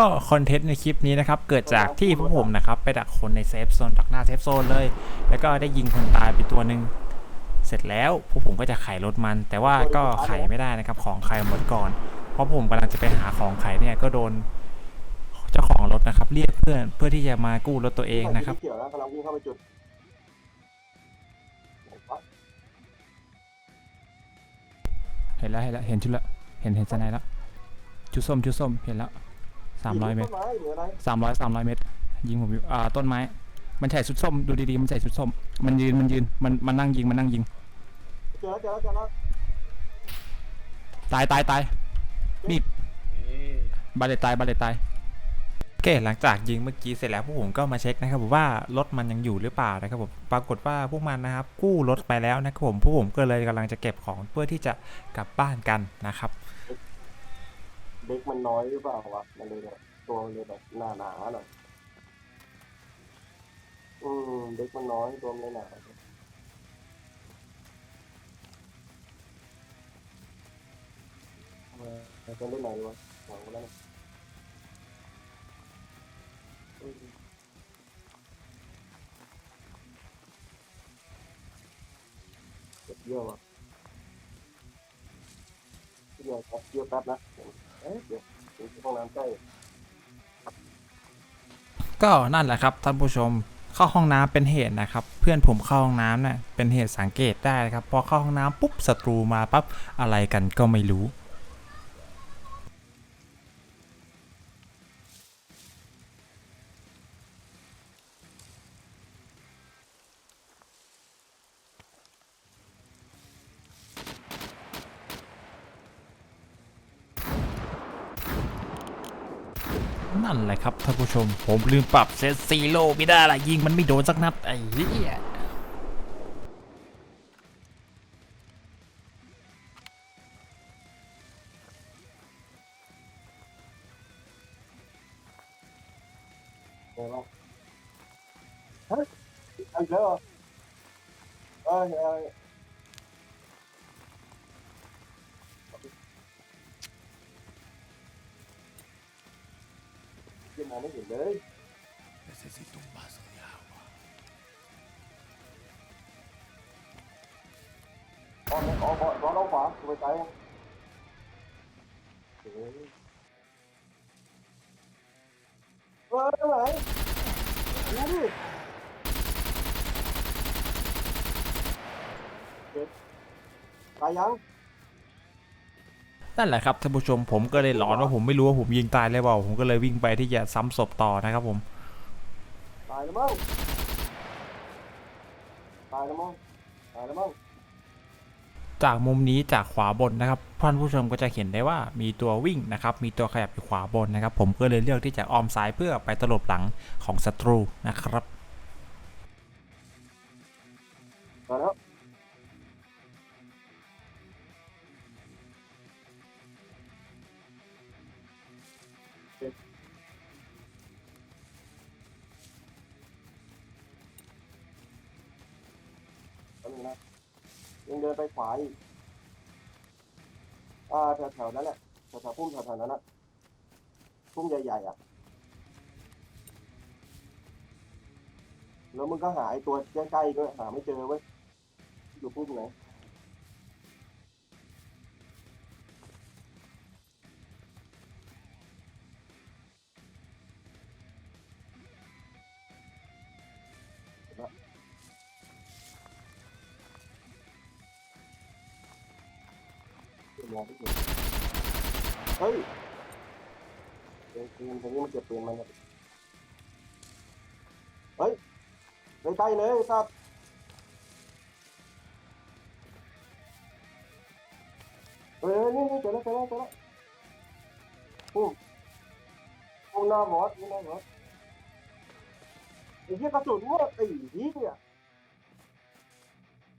ก็คอนเทนต์ในคลิปนี้นะครับ เกิดจากที่พวกผมนะครับ ไปดักคนในเซฟโซนดักหน้าเซฟโซนเลย แล้วก็ได้ยิงคนตายไปตัวหนึ่งเสร็จแล้วพวกผมก็จะไขรถมัน แต่ว่าก็ไขไม่ได้นะครับ ของใครหมดก่อน เพราะผมกำลังจะไปหาของไขเนี่ยก็โดนเจ้าของรถนะครับ เรียกเพื่อนเพื่อที่จะมากู้รถตัวเองนะครับเกี่ยวแล้วกำลังวิ่งเข้าไปจุดเห็นแล้วเห็นแล้วเห็นชุดแล้วเห็นเห็นสไนแล้วชุดส้มชุดส้มเห็นแล้ว สามร้อยเมตรต้นไม้หรืออะไรสามร้อยสามร้อยเมตร ยิงผมอยู่อ่าต้นไม้ มันใส่ชุดส้มดูดีๆมันใส่ชุดส้ม มันยืนมันยืนมันมันนั่งยิงมันนั่งยิงเจอแล้วเจอแล้วเจอแล้วตายตายตายนี่บาเลตตายบาเลตตายโอเคหลังจากยิงเมื่อกี้เสร็จแล้วพวกผมก็มาเช็คนะครับผมว่ารถมันยังอยู่หรือเปล่านะครับผมปรากฏว่าพวกมันนะครับกู้รถไปแล้วนะครับผมพวกผมก็เลยกำลังจะเก็บของเพื่อที่จะกลับบ้านกันนะครับเด็กมันน้อยหรือเปล่าวะมันเลยแบบตัวมันเลยแบบหนาหนาหน่อยอืมเด็กมันน้อยตัวมันเลยหนาเออจะเล่นไหนวะหวังแล้วนะเก็บเยอะว่ะเดี๋ยวครับเดี๋ยวแป๊บนะ เอ๊ะเดี๋ยวถึงห้องน้ำใกล้ก็นั่นแหละครับท่านผู้ชมเข้าห้องน้ำเป็นเหตุนะครับ เพื่อนผมเข้าห้องน้ำเนี่ยเป็นเหตุสังเกตได้นะครับพอเข้าห้องน้ำปุ๊บศัตรูมาปั๊บอะไรกันก็ไม่รู้ นั่นแหละครับท่านผู้ชม ผมลืมปรับเซตซีโร่ไม่ได้ละยิงมันไม่โดนสักนัดไอ้เหี้ยเดี๋ยวเราเฮ้ยอีกแล้วเฮ้ย มองไม่เห็นเลย Necesito un vaso de agua. อ๋ออ๋ออ๋อร้อนเอาขวาไปซ้ายเฮ้ยเฮ้ยตรงไหนดูดิเจ็บตายยัง นั่นแหละครับท่านผู้ชมผมก็เลยหลอนว่าผมไม่รู้ว่าผมยิงตายเลยเปล่าผมก็เลยวิ่งไปที่จะซ้ำศพต่อนะครับผมตายแล้วมั้งตายแล้วมั้งตายแล้วมั้งจากมุมนี้จากขวาบนนะครับท่านผู้ชมก็จะเห็นได้ว่ามีตัววิ่งนะครับ มีตัวขยับอยู่ขวาบนนะครับ ผมก็เลยเลือกที่จะอ้อมซ้ายเพื่อไปตลบหลังของศัตรูนะครับ แป๊บนึงนะยังเดินไปขวาอีกอ่าแถวๆนั้นแหละแถวๆพุ่มแถวๆนั้นนะพุ่มใหญ่ๆอะ แล้วมึงก็หาไอ้ตัวใกล้ๆด้วยหาไม่เจอเว้ยอยู่พุ่มไหน มองไม่เห็นเฮ้ยเดี๋ยวปืนตรงนี้มันเก็บปืนมันเนี่ยเฮ้ยใกล้ๆเลยครับเฮ้ยนี่นี่เจอแล้วเจอแล้วเจอแล้วปุ้มปุ้มหน้าหมอสนี่หน้าหมอสไอ้เหี้ยกระสุนหมดไอ้เหี้ย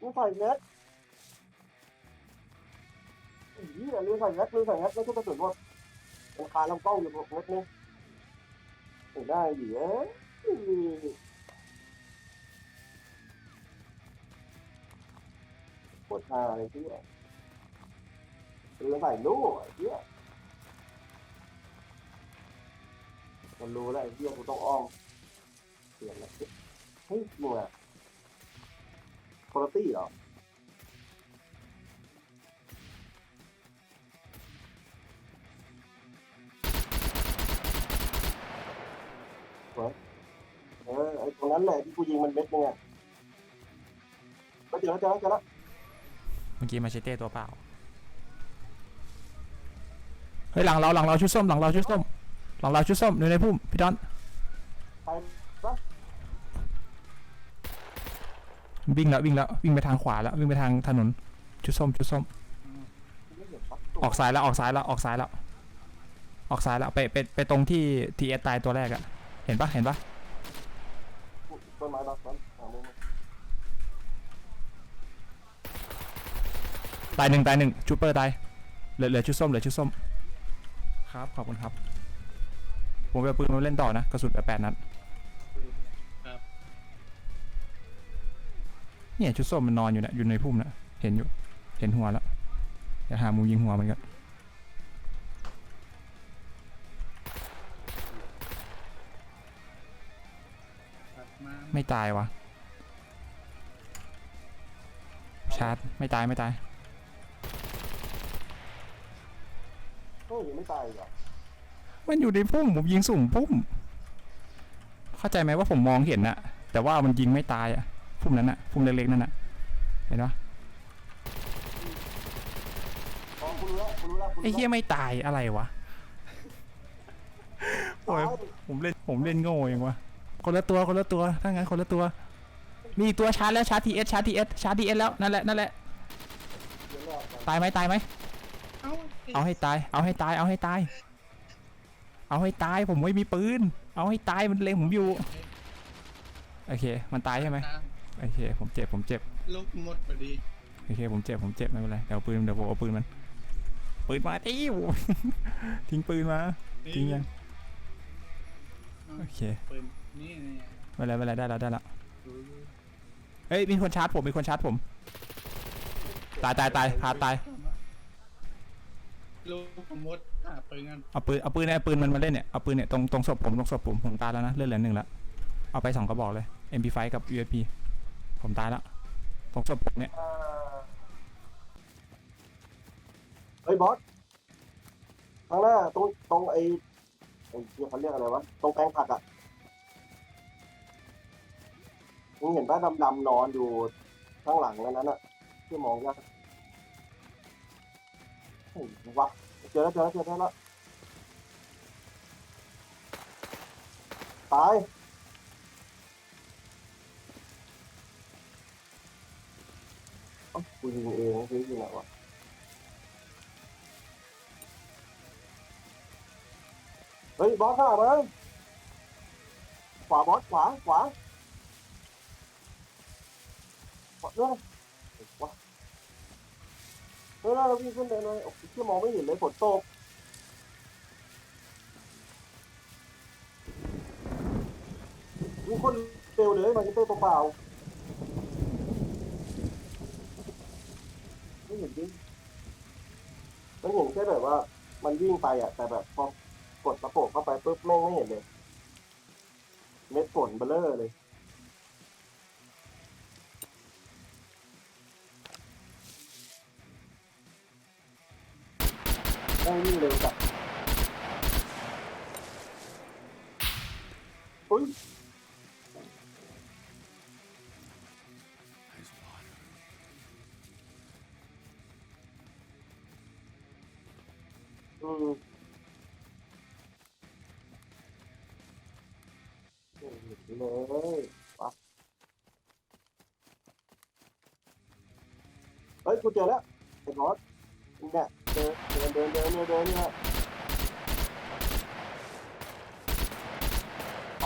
มึงใส่แมส หี้ยลืมใส่แอคลืมใส่แอคแล้วก็กระสุนหมดราคาลำกล้องอยู่หมดเมตรนี่ได้ดีเอ้ยโคตอะไรที่เนี่ยเรือใส่ลูกไอ้เนี่ยมันรู้แล้วไอ้เหี้ยกูต้องอ้อมเปลี่ยนแล้วเฮ้ยมัวคุณตี้เหรอ ไอ้ตรงนั้นแหละที่กูยิงมันเม็ดนึงอะไปเจอแล้วเจอแล้วเจอแล้วเมื่อกี้มาเชเต้ตัวเปล่า เฮ้ยหลังเราหลังเราชุดส้มหลังเราชุดส้มหลังเราชุดส้มอยู่ในพุ่มพี่ดอนไปปะวิ่งแล้ววิ่งแล้ววิ่งไปทางขวาแล้ววิ่งไปทางถนนชุดส้มชุดส้ม ไม่เห็นปะออกซ้ายแล้วออกซ้ายแล้วออกซ้ายแล้วออกซ้ายแล้วไปไปไปตรงที่ทีเอสตายตัวแรกอะเห็นปะเห็นปะต้ นไม้บักนั้นหามุมตายหนึ่งตายหนึ่งชุดเปอร์ตายเหลือเหลือชุดส้มเหลือชุดส้ม ครับขอบคุณครับ ผมไปเอาปืนมาเล่นต่อนะกระสุนแปดแปดนัดครับ เนี่ยชุดส้มมันนอนอยู่เนี่ยอยู่ในพุ่มนะเห็นอยู่ เห็นหัวแล้วเดี๋ยวหามุมยิงหัวมันก็ตั ไม่ตายวะชาร์จไม่ตายไม่ตายเฮ้ยยังไม่ตายอีกเหรอมันอยู่ในพุ่มผมยิงสุ่มพุ่ม เข้าใจไหมว่าผมมองเห็นนะแต่ว่ามันยิงไม่ตายอะพุ่มนั้นอะพุ่มเล็กๆนั่นอะเห็นปะอ๋อคุณรู้แล้วคุณรู้แล้วคุณไอ้รู้เหี้แล้ยวไม่ตายอะไรวะโอ้ยผมเล่นผมเล่นโง่เองวะ คนละตัวคนละตัวถ้างั้นคนละตัว มีอีกตัวชาร์จแล้วชาร์จทีเอสชาร์จทีเอสชาร์จทีเอสแล้วนั่นแหละนั่นแหละเดี๋ยวแรกกันตายไหมตายไหมเอ้าเอาให้ตาย เอาให้ตาย เอาให้ตาย เอาให้ตาย ผมไม่มีปืน เอาให้ตาย มันเล็งผมอยู่ โอเค มันตายใช่ไหมตามโอเค ผมเจ็บ ผมเจ็บ ลูกหมดพอดี โอเค ผมเจ็บ ผมเจ็บ ไม่เป็นไร เดี๋ยวเอาปืน เดี๋ยวผมเอาปืนมัน ปืนมาติ้วทิ้งปืนมา ทิ้งยัง โอเค ปืน นี่นี่ไม่เป็นไรไม่เป็นไรได้แล้วได้แล้วดูดูเฮ้ยมีคนชาร์จผมมีคนชาร์จผม ตายตายตายพาตายลูกหมดอะปืนกันเอาปืนเอาปืนเนี่ยเอาปืนมันมาเล่นเนี่ยเอาปืนเนี่ยตรงตรงศพผมตรงศพผมผมตายแล้วนะเลือดเหลือหนึ่งแล้วเอาไปสองกระบอกเลย MP5 กับ USP ผมตายแล้วตรงศพผมเนี่ยอ่าเฮ้ยบอสข้างหน้าตรงตรงไอ้ไอ้เรียกเขาเรียกอะไรวะตรงแปลงผักอะ มึงเห็นป้าดำๆนอนอยู่ข้างหลังนั้นน่ะที่มองยากเฮ้ยวะเจอแล้วเจอแล้วเจอแล้วตายเอ้ากูยิงเองคือยิงไหนวะเฮ้ยบอสข้างหลังมาขวาบอสขวาขวาขวา เรื่องวะเฮ้ยเราวิ่งขึ้นเดินเลยโอ้โหที่มองไม่เห็นเลยฝนตกวิ่งคนเร็วเลยมาเต้ตัวเปล่าไม่เห็นจริมันเห็นแค่แบบว่า มันวิ่งไปอะ แต่แบบพอกดตะโปกเข้าไปปุ๊บแม่งไม่เห็นเลย เม็ดฝนเบลอเลย แม่งวิ่งเร็วจัดอุ้ย As water. อืมไม่เห็นเลยปะเฮ้ยกูเจอแล้วไอ้บอสเนี่ย เดินเดินเดินเดินเดินเนี่ยไป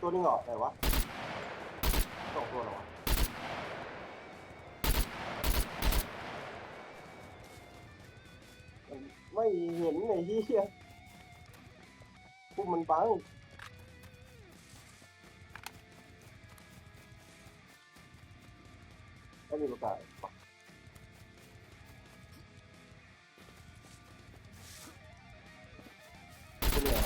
ตัวนึงเหรอไหนวะสองตัวเหรอวะไม่เห็นไอ้เหี้ยพวกมันบัง ก็มีโอกาสเนี่ย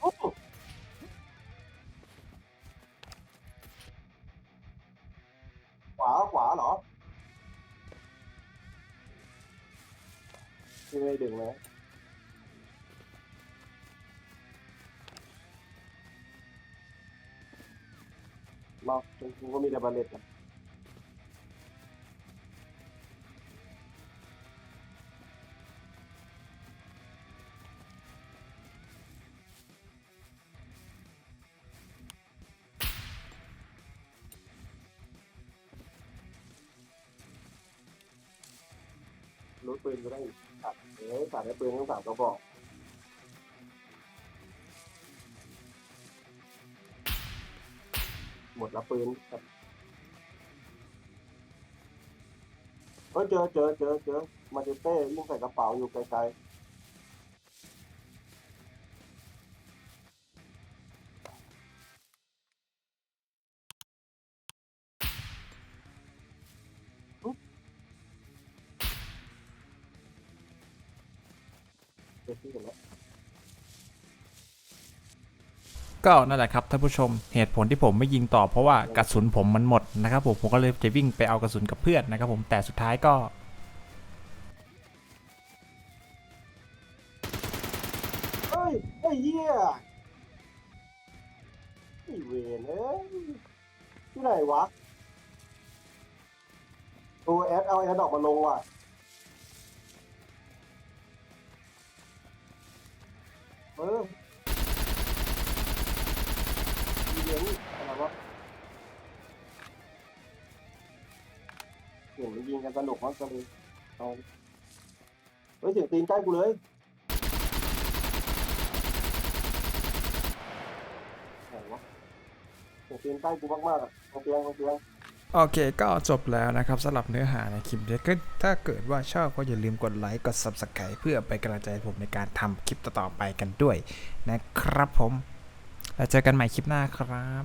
โอ้ขวาขวาหรอไม่ดึงเลย อบจริงๆก็มีแต่บาเลตนะรู้ปืนก็ได้ตัดเอ้ยตัดได้ปืนทั้งสามกระบอก ละปืนครับเฮ้ยเจอเจอเจอเจอมาเตเต้ยิ่งใส่กระเป๋าอยู่ไกลๆเจอที่กันแล้ว ก็นั่นแหละครับท่านผู้ชมเหตุผลที่ผมไม่ยิงต่อเพราะว่ากระสุนผมมันหมดนะครับผมผมก็เลยจะวิ่งไปเอากระสุนกับเพื่อนนะครับผมแต่สุดท้ายก็เฮ้ยไอ้เหี้ยไอ้เวนเอ้ยที่ไหนวะตัวแอดเอาแอดออกมาลงว่ะเออมี เหรียญอะไรวะเสียงยิงกันสนุกมากเลยเอาเฮ้ยเสียงตีนใกล้กูเลยไหนวะเสียงตีนใกล้กูมากๆอะตรงเตียงตรงเตียงโอเคก็จบแล้วนะครับสำหรับเนื้อหาในคลิปนี้ก็ถ้าเกิดว่าชอบก็อย่าลืมกดไลค์กด Subscribe เพื่อไปนกำลังใจให้ผมในการทำคลิปต่อๆไปกันด้วยนะครับผม แล้วเจอกันใหม่คลิปหน้าครับ